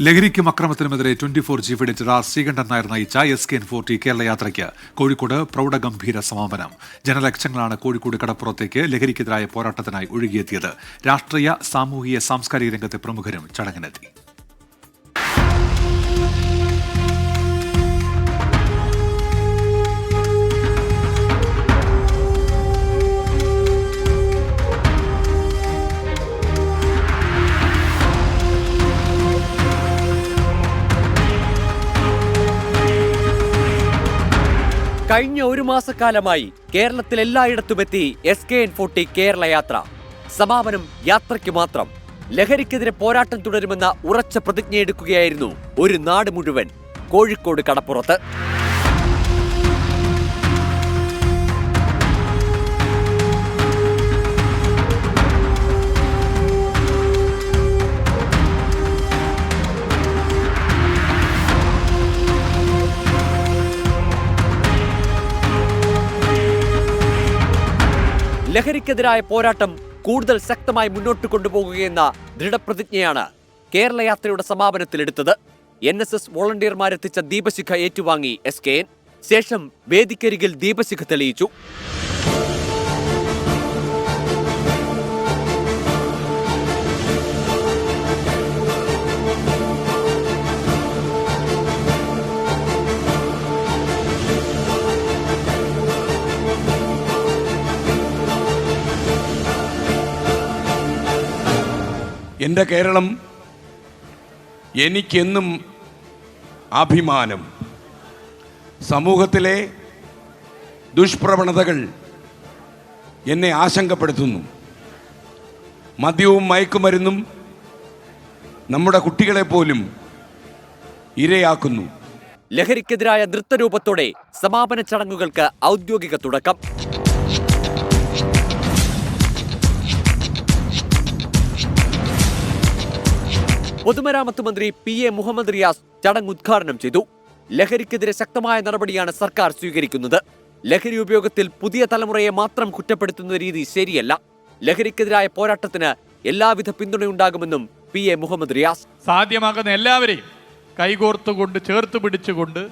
ലഹരിക്കും അക്രമത്തിനുമെതിരെ twenty four chief editor R Sreekandan Nair നയിച്ച S K N forty Kerala യാത്രയ്ക്ക് കോഴിക്കോട് പ്രൗഢഗംഭീര സമാപനം. ജനലക്ഷങ്ങളാണ് കോഴിക്കോട് കടപ്പുറത്തേക്ക് ലഹരിക്കെതിരായ പോരാട്ടത്തിനായി ഒഴുകിയെത്തിയത്. രാഷ്ട്രീയ സാമൂഹിക സാംസ്കാരിക രംഗത്തെ പ്രമുഖരും ചടങ്ങിനെത്തി. കഴിഞ്ഞ ഒരു മാസക്കാലമായി കേരളത്തിൽ എല്ലായിടത്തുമെത്തി S K N forty Kerala യാത്ര. സമാപനം യാത്രയ്ക്ക് മാത്രം. ലഹരിക്കെതിരെ പോരാട്ടം തുടരുമെന്ന ഉറച്ച പ്രതിജ്ഞയെടുക്കുകയായിരുന്നു ഒരു നാട് മുഴുവൻ. കോഴിക്കോട് കടപ്പുറത്ത്. ലഹരിക്കെതിരായ പോരാട്ടം കൂടുതൽ ശക്തമായി മുന്നോട്ട് കൊണ്ടുപോകുകയെന്ന ദൃഢപ്രതിജ്ഞയാണ് കേരള യാത്രയുടെ സമാപനത്തിലെടുത്തത്. എൻ എസ് എസ് വോളണ്ടിയർമാരെത്തിച്ച ദീപശിഖ ഏറ്റുവാങ്ങി എസ് കെ എൻ. ശേഷം വേദിക്കരികിൽ ദീപശിഖ തെളിയിച്ചു. എന്റെ കേരളം എനിക്കെന്നും അഭിമാനം. സമൂഹത്തിലെ ദുഷ്പ്രവണതകൾ എന്നെ ആശങ്കപ്പെടുത്തുന്നു. മദ്യവും മയക്കുമരുന്നും നമ്മുടെ കുട്ടികളെ പോലും ഇരയാക്കുന്നു. ലഹരിക്കെതിരായ നൃത്തരൂപത്തോടെ സമാപന ചടങ്ങുകൾക്ക് ഔദ്യോഗിക തുടക്കം. പൊതുമരാമത്ത് മന്ത്രി പി എ മുഹമ്മദ് റിയാസ് ചടങ്ങ് ഉദ്ഘാടനം ചെയ്തു. ലഹരിക്കെതിരെ ശക്തമായ നടപടിയാണ് സർക്കാർ സ്വീകരിക്കുന്നത്. ലഹരി ഉപയോഗത്തിൽ പുതിയ തലമുറയെ മാത്രം കുറ്റപ്പെടുത്തുന്ന രീതി ശരിയല്ല. ലഹരിക്കെതിരായ പോരാട്ടത്തിന് എല്ലാവിധ പിന്തുണയുണ്ടാകുമെന്നും പി എ മുഹമ്മദ് റിയാസ്. സാധ്യമാകുന്ന എല്ലാവരെയും കൈകോർത്തുകൊണ്ട് ചേർത്ത് പിടിച്ചുകൊണ്ട്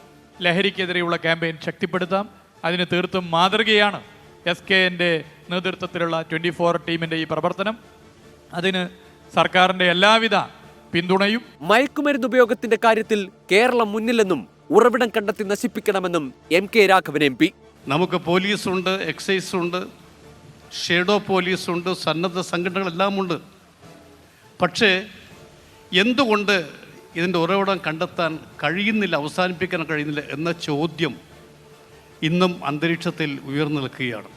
ലഹരിക്കെതിരെയുള്ള ക്യാമ്പയിൻ ശക്തിപ്പെടുത്താം. അതിന് തീർത്തും മാതൃകയാണ് എസ് കെ എന്റെ നേതൃത്വത്തിലുള്ള ട്വന്റി ഫോർ ടീമിന്റെ ഈ പ്രവർത്തനം. അതിന് സർക്കാരിന്റെ എല്ലാവിധ പിന്തുണയും മയക്കുമരുന്ന് ഉപയോഗത്തിന്റെ കാര്യത്തിൽ കേരളം മുന്നിലെന്നും ഉറവിടം കണ്ടെത്തി നശിപ്പിക്കണമെന്നും M K Raghavan M P. നമുക്ക് പോലീസുണ്ട് എക്സൈസ് ഉണ്ട് ഷേഡോ പോലീസുണ്ട് സന്നദ്ധ സംഘടനകളെല്ലാം ഉണ്ട് പക്ഷേ എന്തുകൊണ്ട് ഇതിന്റെ ഉറവിടം കണ്ടെത്താൻ കഴിയുന്നില്ല അവസാനിപ്പിക്കാൻ കഴിയുന്നില്ല എന്ന ചോദ്യം ഇന്നും അന്തരീക്ഷത്തിൽ ഉയർന്നു നിൽക്കുകയാണ്.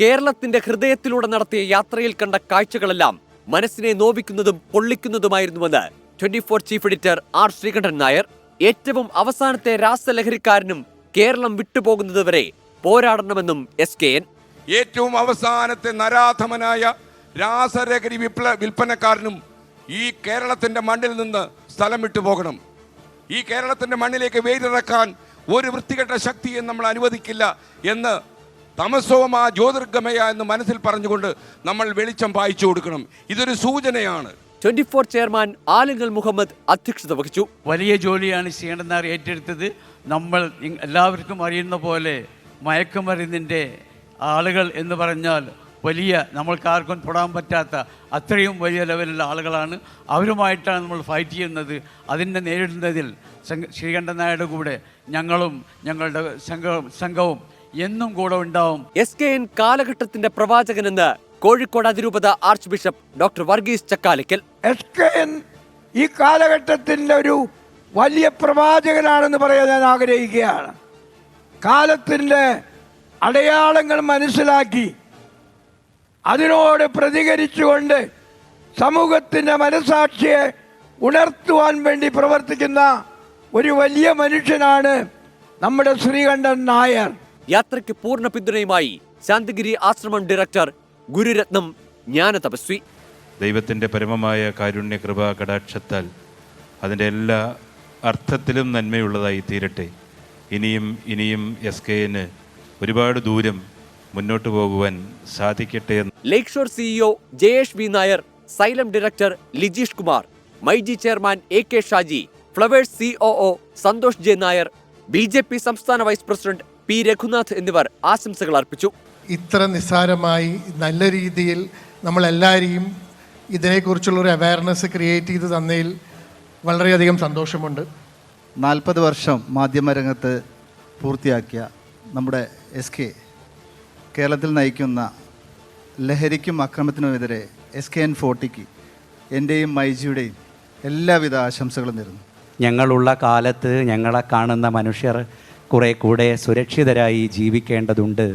കേരളത്തിന്റെ ഹൃദയത്തിലൂടെ നടത്തിയ യാത്രയിൽ കണ്ട കാഴ്ചകളെല്ലാം മനസ്സിനെ നോവിക്കുന്നതും പൊള്ളിക്കുന്നതുമായിരുന്നുവെന്ന് twenty four chief editor R Sreekandan Nair ഏറ്റവും അവസാനത്തെ രാസലഹരിക്കാരനും കേരളം വിട്ടുപോകുന്നതുവരെ പോരാടണമെന്നും എസ് കെ എൻ. ഏറ്റവും അവസാനത്തെ നരാധമനായ രാസലഹരി വിപ്ല വിൽപ്പനക്കാരനും ഈ കേരളത്തിന്റെ മണ്ണിൽ നിന്ന് സ്ഥലം വിട്ടു പോകണം. ഈ കേരളത്തിന്റെ മണ്ണിലേക്ക് വേരിറക്കാൻ ഒരു വൃത്തികെട്ട ശക്തിയും നമ്മൾ അനുവദിക്കില്ല എന്ന് തമസോമ ജ്യോതിർഗമയ എന്ന് മനസ്സിൽ പറഞ്ഞുകൊണ്ട് നമ്മൾ വെളിച്ചം പായിച്ചു കൊടുക്കണം. ഇതൊരു സൂചനയാണ്. Twenty four chairman Alungal Muhammad അധ്യക്ഷത വഹിച്ചു. വലിയ ജോലിയാണ് ചെയ്യേണ്ടെന്നാർ ഏറ്റെടുത്തത്. നമ്മൾ എല്ലാവർക്കും അറിയുന്ന പോലെ മയക്കുമരുന്നിന്റെ ആളുകൾ എന്ന് പറഞ്ഞാൽ വലിയ നമ്മൾക്കാർക്കും തൊടാൻ പറ്റാത്ത അത്രയും വലിയ ലെവലിലുള്ള ആളുകളാണ്. അവരുമായിട്ടാണ് നമ്മൾ ഫൈറ്റ് ചെയ്യുന്നത്. അതിനെ നേരിടുന്നതിൽ സംഘ- ശ്രീകണ്ഠൻ നായരുടെ കൂടെ ഞങ്ങളും ഞങ്ങളുടെ സംഘവും സംഘവും എന്നും കൂടെ ഉണ്ടാവും. എസ് കെ എൻ കാലഘട്ടത്തിന്റെ പ്രവാചകനെന്ന് കോഴിക്കോട് അതിരൂപത arch bishop doctor Varghese Chakkalakkal. S K N ഈ കാലഘട്ടത്തിന്റെ ഒരു വലിയ പ്രവാചകനാണെന്ന് പറയാൻ ഞാൻ ആഗ്രഹിക്കുകയാണ്. കാലത്തിന്റെ അടയാളങ്ങൾ മനസ്സിലാക്കി അതിനോട് പ്രതികരിച്ചുകൊണ്ട് സമൂഹത്തിന്റെ മനസാക്ഷിയെ ഉണർത്തുവാൻ വേണ്ടി പ്രവർത്തിക്കുന്ന ഒരു വലിയ മനുഷ്യനാണ് നമ്മുടെ ശ്രീകണ്ഠൻ നായർ. യാത്രയ്ക്ക് പൂർണ പിന്തുണയുമായി ശാന്തിഗിരി ആശ്രമം ഡയറക്ടർ ഗുരുരത്നം ജ്ഞാന തപസ്വി ദൈവത്തിന്റെ പരമമായ കാരുണ്യ കൃപ കടാക്ഷത്താൽ അതിന്റെ എല്ലാ അർത്ഥത്തിലും നന്മയുള്ളതായി തീരട്ടെ. ഇനിയും ഇനിയും എസ് കെന് ഒരുപാട് ദൂരം മുന്നോട്ട് പോകുവാൻ സാധിക്കട്ടെ എന്ന്. Lake shore CEO Jayesh V Nair Xylem director Lijeesh Kumar MyG chairman A K Shaji Flowers COO Santhosh J Nair BJP സംസ്ഥാന വൈസ് പ്രസിഡന്റ് പി രഘുനാഥ് എന്നിവർ ആശംസകൾ അർപ്പിച്ചു. ഇത്ര നിസ്സാരമായി നല്ല രീതിയിൽ നമ്മളെല്ലാവരെയും ഇതിനെക്കുറിച്ചുള്ള ഒരു അവയർനെസ് ക്രിയേറ്റ് ചെയ്ത് തന്നതിൽ വളരെയധികം സന്തോഷമുണ്ട്. നാൽപ്പത് വർഷം മാധ്യമരംഗത്ത് പൂർത്തിയാക്കിയ നമ്മുടെ എസ് കെ കേരളത്തിൽ നയിക്കുന്ന ലഹരിക്കും അക്രമത്തിനുമെതിരെ എസ് കെ എൻ ഫോർട്ടിക്ക് എന്റെയും മൈജിയുടെയും എല്ലാവിധ ആശംസകളും നേരുന്നു. ഞങ്ങളുള്ള കാലത്ത് ഞങ്ങളെ കാണുന്ന മനുഷ്യർ കുറെ കൂടെ സുരക്ഷിതരായി ജീവിക്കേണ്ടതുണ്ട്.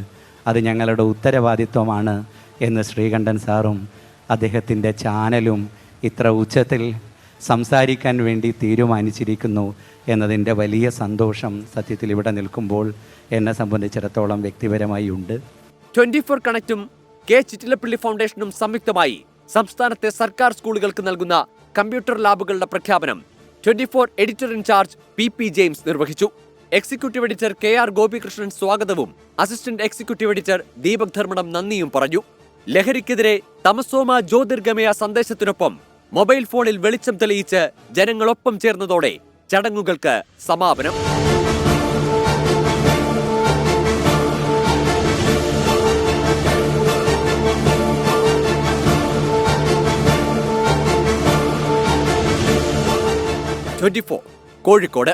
അത് ഞങ്ങളുടെ ഉത്തരവാദിത്വമാണ് എന്ന് ശ്രീകണ്ഠൻ സാറും അദ്ദേഹത്തിന്റെ ചാനലും ഇത്ര ഉച്ചത്തിൽ സംസാരിക്കാൻ വേണ്ടി തീരുമാനിച്ചിരിക്കുന്നു എന്നതിന്റെ വലിയ സന്തോഷം സത്യത്തിൽ ഇവിടെ നിൽക്കുമ്പോൾ എന്നെ സംബന്ധിച്ചിടത്തോളം വ്യക്തിപരമായി ഉണ്ട്. ട്വന്റി ഫോർ കണക്റ്റും കെ ചിറ്റിലപ്പള്ളി ഫൗണ്ടേഷനും സംയുക്തമായി സംസ്ഥാനത്തെ സർക്കാർ സ്കൂളുകൾക്ക് നൽകുന്ന കമ്പ്യൂട്ടർ ലാബുകളുടെ പ്രഖ്യാപനം twenty four editor in charge P P James നിർവഹിച്ചു. Executive editor K R Gopikrishnan സ്വാഗതവും. Assistant executive editor Deepak Dharmadam നന്ദിയും പറഞ്ഞു. ലഹരിക്കെതിരെ തമസോമ ജ്യോതിർഗമയ സന്ദേശത്തിനൊപ്പം മൊബൈൽ ഫോണിൽ വെളിച്ചം തെളിയിച്ച് ജനങ്ങളൊപ്പം ചേർന്നതോടെ ചടങ്ങുകൾക്ക് സമാപനം. Twenty four Kozhikode.